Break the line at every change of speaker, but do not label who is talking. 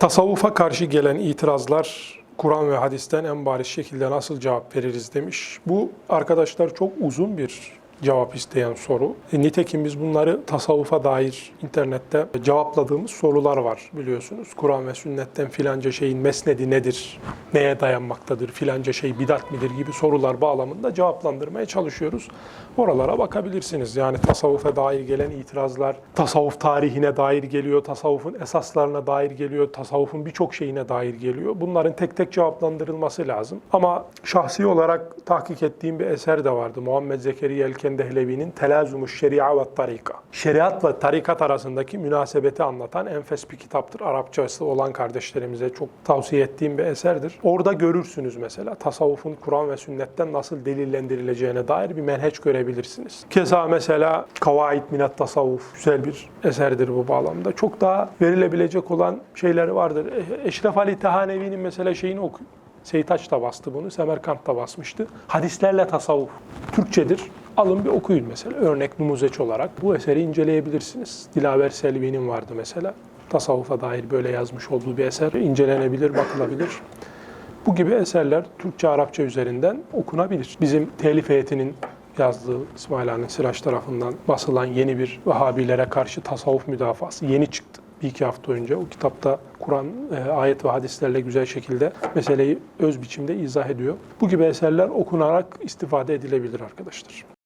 Tasavvufa karşı gelen itirazlar Kur'an ve hadisten en bariz şekilde nasıl cevap veririz demiş. Bu arkadaşlar çok uzun bir cevap isteyen soru. E, nitekim biz bunları tasavvufa dair internette cevapladığımız sorular var biliyorsunuz. Kur'an ve sünnetten filanca şeyin mesnedi nedir, neye dayanmaktadır, filanca şey bidat midir gibi sorular bağlamında cevaplandırmaya çalışıyoruz. Oralara bakabilirsiniz. Yani tasavvufa dair gelen itirazlar, tasavvuf tarihine dair geliyor, tasavvufun esaslarına dair geliyor, tasavvufun birçok şeyine dair geliyor. Bunların tek tek cevaplandırılması lazım. Ama şahsi olarak tahkik ettiğim bir eser de vardı. Muhammed Zekeriya el-Kendehlevi'nin Telazum-u Şeria ve Tarika. Şeriat ve tarikat arasındaki münasebeti anlatan enfes bir kitaptır. Arapçası olan kardeşlerimize çok tavsiye ettiğim bir eserdir. Orada görürsünüz mesela tasavvufun Kur'an ve sünnetten nasıl delillendirileceğine dair bir menheç görebilirsiniz. Keza mesela Kavaid Minat Tasavvuf güzel bir eserdir bu bağlamda. Çok daha verilebilecek olan şeyleri vardır. E- Eşref Ali Tehanevi'nin mesela şeyini okuyun. Seyit Aç da bastı bunu, Semerkant da basmıştı. Hadislerle tasavvuf. Türkçedir. Alın bir okuyun mesela. Örnek numuzeç olarak. Bu eseri inceleyebilirsiniz. Dilaver Selvi'nin vardı mesela. Tasavvufa dair böyle yazmış olduğu bir eser. incelenebilir, bakılabilir. Bu gibi eserler Türkçe, Arapça üzerinden okunabilir. Bizim telif heyetinin yazdığı İsmail Hakkı Sıraç tarafından basılan yeni bir Vahabilere karşı tasavvuf müdafası yeni çıktı. Bir iki hafta önce o kitapta Kur'an, e, ayet ve hadislerle güzel şekilde meseleyi öz biçimde izah ediyor. Bu gibi eserler okunarak istifade edilebilir arkadaşlar.